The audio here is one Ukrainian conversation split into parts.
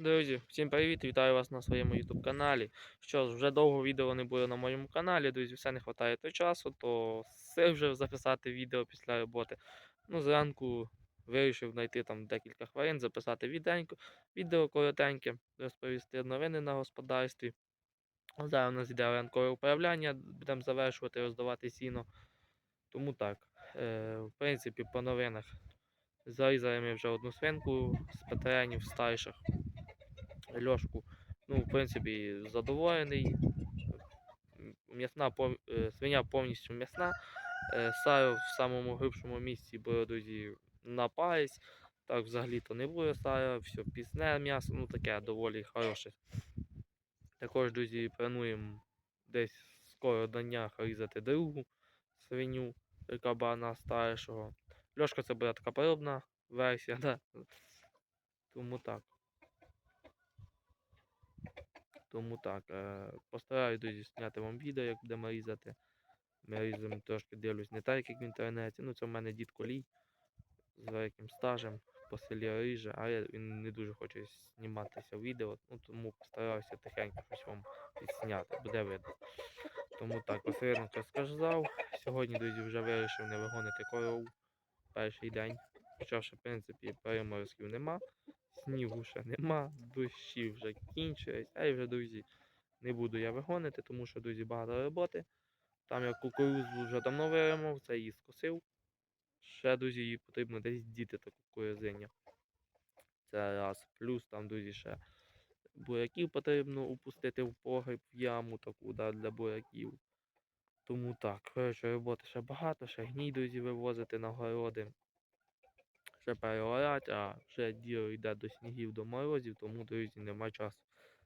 Друзі, всім привіт! Вітаю вас на своєму YouTube каналі. Що ж, вже довго відео не було на моєму каналі, друзі, все не вистачає то часу, то все вже записати відео після роботи. Ну, зранку вирішив знайти там декілька хвилин, записати віденько, відео коротеньке, розповісти новини на господарстві. Зараз у нас йде ранкове управляння, будемо завершувати роздавати сіно. Тому так, е, в принципі, по новинах. Зарізали ми вже одну свинку з петеренів старших. Льошку, ну, в принципі, задоволений. М'ясна е, свиня повністю м'ясна. Е, Саю в самому глибшому місці було, друзі, на. Так взагалі-то не було саю, все пісне м'ясо, ну таке доволі хороше. Також, друзі, плануємо десь скоро на днях різати другу свиню кабана старшого. Льошка це буде така подобна версія, да? тому так. Тому так, е, постараюсь зняти вам відео, як будемо різати. Ми різаємо трошки дивлюсь не так, як в інтернеті. Ну, це в мене дід колій з великим стажем по селі ріже, а я, він не дуже хоче зніматися в відео, ну тому постараюся тихенько щось вам відсняти, буде видно. Тому так, посередньо сказав. Сьогодні, друзі, вже вирішив не вигонити корову перший день. Хоча в принципі, переморозків нема, снігу ще нема, дощі вже кінчились, а й вже, друзі, не буду я вигонити, тому що, друзі, багато роботи. Там я кукурудзу вже давно виримав, це її скосив. Ще, друзі, її потрібно десь діти та кукурузиня. Це раз. Плюс там, друзі, ще буряків потрібно упустити в погріб, в яму таку да, для буряків. Тому так, коротше, роботи ще багато, ще гній, друзі, вивозити на городи. Ще переорать, а вже діло йде до снігів, до морозів, тому, друзі, нема часу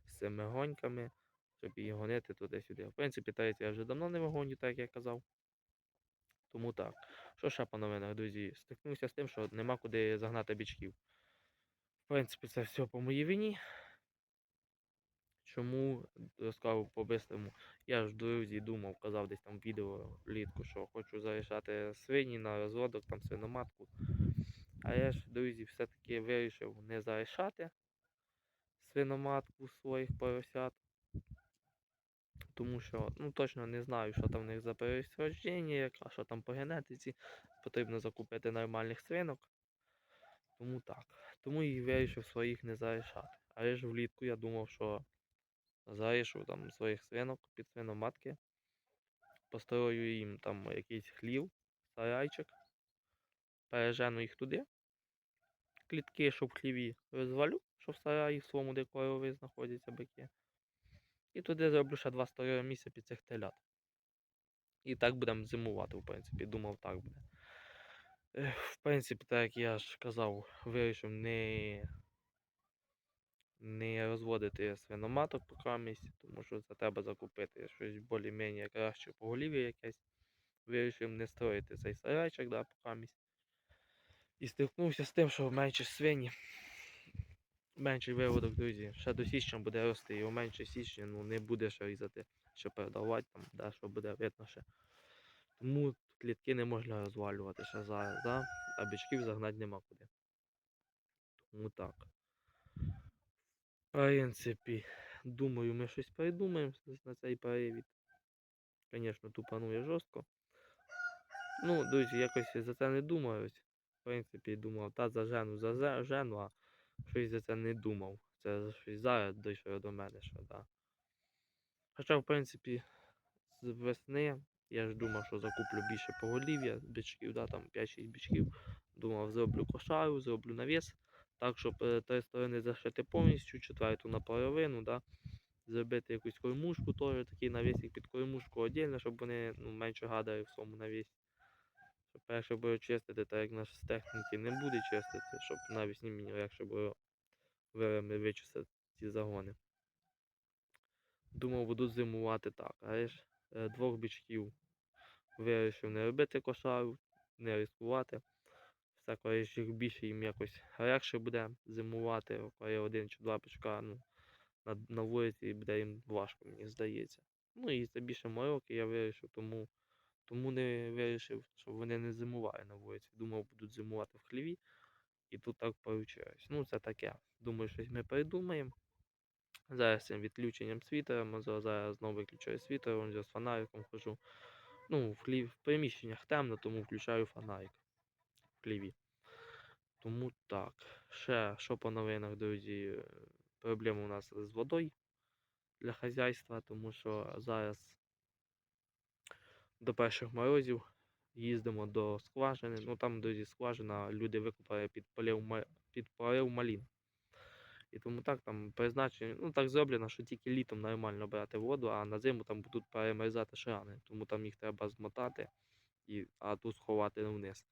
з цими гоньками, щоб її гонити туди-сюди. В принципі, таєць я вже давно не вигоню, так як я казав. Тому так. Що ще по новинах, друзі? Стикнувся з тим, що нема куди загнати бічків. В принципі, це все по моїй вині. Чому розказав по-бистрому? Я ж друзі думав, казав десь там відео влітку, що хочу залишати свині на розводок, там свиноматку. А я ж, друзі, все-таки вирішив не залишати свиноматку своїх поросят. Тому що ну точно не знаю, що там в них за пересродження, яка, що там по генетиці. Потрібно закупити нормальних свинок. Тому так. Тому і вирішив своїх не залишати. А ж влітку я думав, що залишу там своїх свинок під свиноматки. Построю їм там якийсь хлів, сарайчик. Пережену їх туди. Клітки, щоб в хліві розвалю, що в сараї в своєму де корови знаходяться бики. І туди зроблю ще два старої місця під цих телят. І так будемо зимувати, в принципі. Думав, так буде. В принципі, так як я ж казав, вирішив не, не розводити свиноматок поки місці, тому що це треба закупити щось більш-менш краще поголів'я якесь. Вирішив не строїти цей сарайчик, да, поки місць. І стикнувся з тим, що менше свині. Менший виводок, друзі. Ще до січня буде рости, його менше січня, ну не буде ще різати, що продавати там, да, що буде видно ще. Тому клітки не можна розвалювати ще зараз, да? а бичків загнати нема куди. Тому так. В принципі, думаю, ми щось придумаємо на цей перевід. Звісно, тупанує жорстко. Ну, друзі, якось за це не думаю. В принципі, думав, та зажену, зажену, а щось за це не думав. Це щось зараз дійшло до мене, що да. Хоча, в принципі, з весни я ж думав, що закуплю більше поголів'я, бичків, да, там 5-6 бичків. Думав, зроблю кошару, зроблю навіс, так, щоб е, три сторони зашити повністю, четверту на половину, да. Зробити якусь кормушку, теж такий навісик під кормушку отдельно, щоб вони ну, менше гадали в своєму навісі. Перше було чистити, так як наш з техніки не буде чистити, щоб навісні мені легше було вичистити ці загони. Думав, буду зимувати так, а ж е, двох бичків вирішив не робити кошару, не ризикувати. Все, коли їх більше їм якось легше буде зимувати, коли один чи два бичка ну, на, на вулиці буде їм важко, мені здається. Ну і це більше мороки я вирішив, тому, тому не вирішив, щоб вони не зимували на вулиці. Думав, будуть зимувати в хліві І тут так получилось. Ну, це таке. Думаю, щось ми придумаємо. Зараз цим відключенням можливо, зараз знову виключаю світло, вон з фонариком хожу. Ну, в, хлів, в приміщеннях темно, тому включаю фонарик в хліві. Тому так. Ще що по новинах, друзі, проблема у нас з водою для хазяйства, тому що зараз до перших морозів їздимо до скважини. Ну там, друзі, скважина, люди викопали під полив, під полив малін. І тому так там призначення, ну так зроблено, що тільки літом нормально брати воду, а на зиму там будуть перемерзати шрани. Тому там їх треба змотати, і, а тут сховати вниз.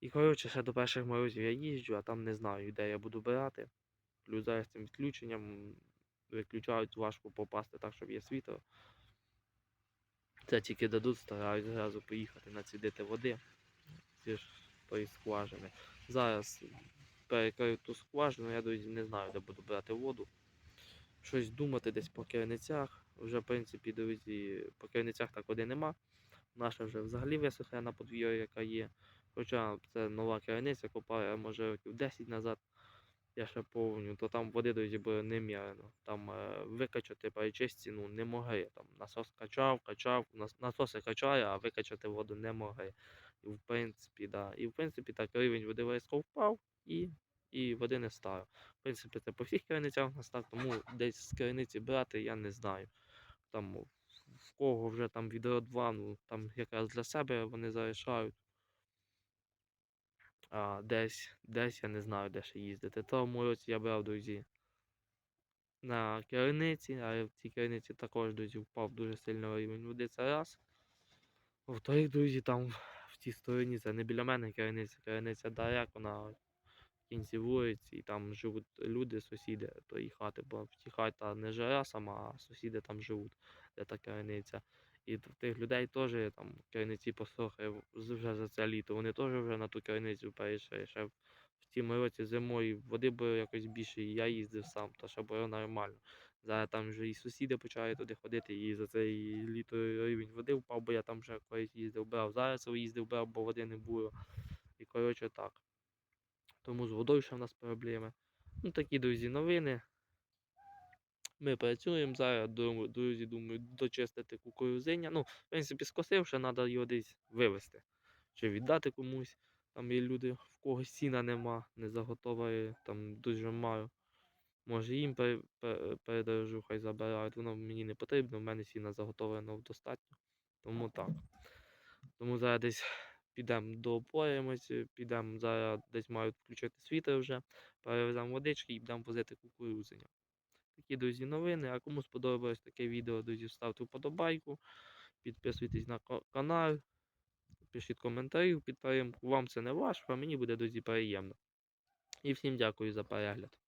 І коротше, ще до перших морозів я їжджу, а там не знаю, де я буду брати. Плюс зараз цим відключенням виключають, важко попасти так, щоб є світло. Це тільки дадуть, стараюсь зразу поїхати націдити води зі ж тої скважини. Зараз перекрию ту скважину, я не знаю, де буду брати воду. Щось думати десь по керницях. Вже, в принципі, друзі, по керницях так води нема. Наша вже взагалі висохла на подвір'ї, яка є. Хоча це нова керниця, копає, може років 10 назад. Я ще повню, то там води друзі було немірено. Там е, викачати перечисті ну, не могли. Там насос качав, качав, насоси качає, а викачати воду не могли. І в принципі, да. І в принципі так рівень води різко впав і, і води не стало. В принципі, це по всіх криницях у нас так, тому десь з криниці брати я не знаю. Там в- в кого вже там відро 2, ну там якраз для себе вони залишають. А десь, десь я не знаю, де ще їздити. Тому році я брав, друзі, на керниці, а в цій керниці також, друзі, впав дуже сильно рівень води. Це раз. Во-вторых, друзі, там в тій стороні, це не біля мене керниця, керниця далеко на кінці вулиці, і там живуть люди, сусіди тої хати, бо в тій хаті не жара сама, а сусіди там живуть, де та керниця. І в тих людей теж там керниці посохи вже за це літо. Вони теж вже на ту керницю перейшли. Ще в тім році зимою води було якось більше, і я їздив сам, то ще було нормально. Зараз там вже і сусіди почали туди ходити, і за це і літо рівень води впав, бо я там вже колись їздив, брав. Зараз їздив, брав, бо води не було. І коротше так. Тому з водою ще в нас проблеми. Ну такі, друзі, новини. Ми працюємо зараз, друзі, думаю, дочистити кукурузиння. Ну, в принципі, скосив, ще треба його десь вивезти. Чи віддати комусь. Там є люди, в когось сіна нема, не заготоває, там дуже маю. Може їм пере- пере- передержу, хай забирають. Воно мені не потрібно, в мене сіна заготовлено достатньо. Тому так. Тому зараз десь підемо доопоримось, підемо зараз десь мають включити світло вже, перевеземо водички і будемо возити кукурузиня. Такі, друзі, новини. А кому сподобалось таке відео, друзі, ставте вподобайку, підписуйтесь на канал, пишіть коментарі підтримку. Вам це не важко, а мені буде, друзі, приємно. І всім дякую за перегляд.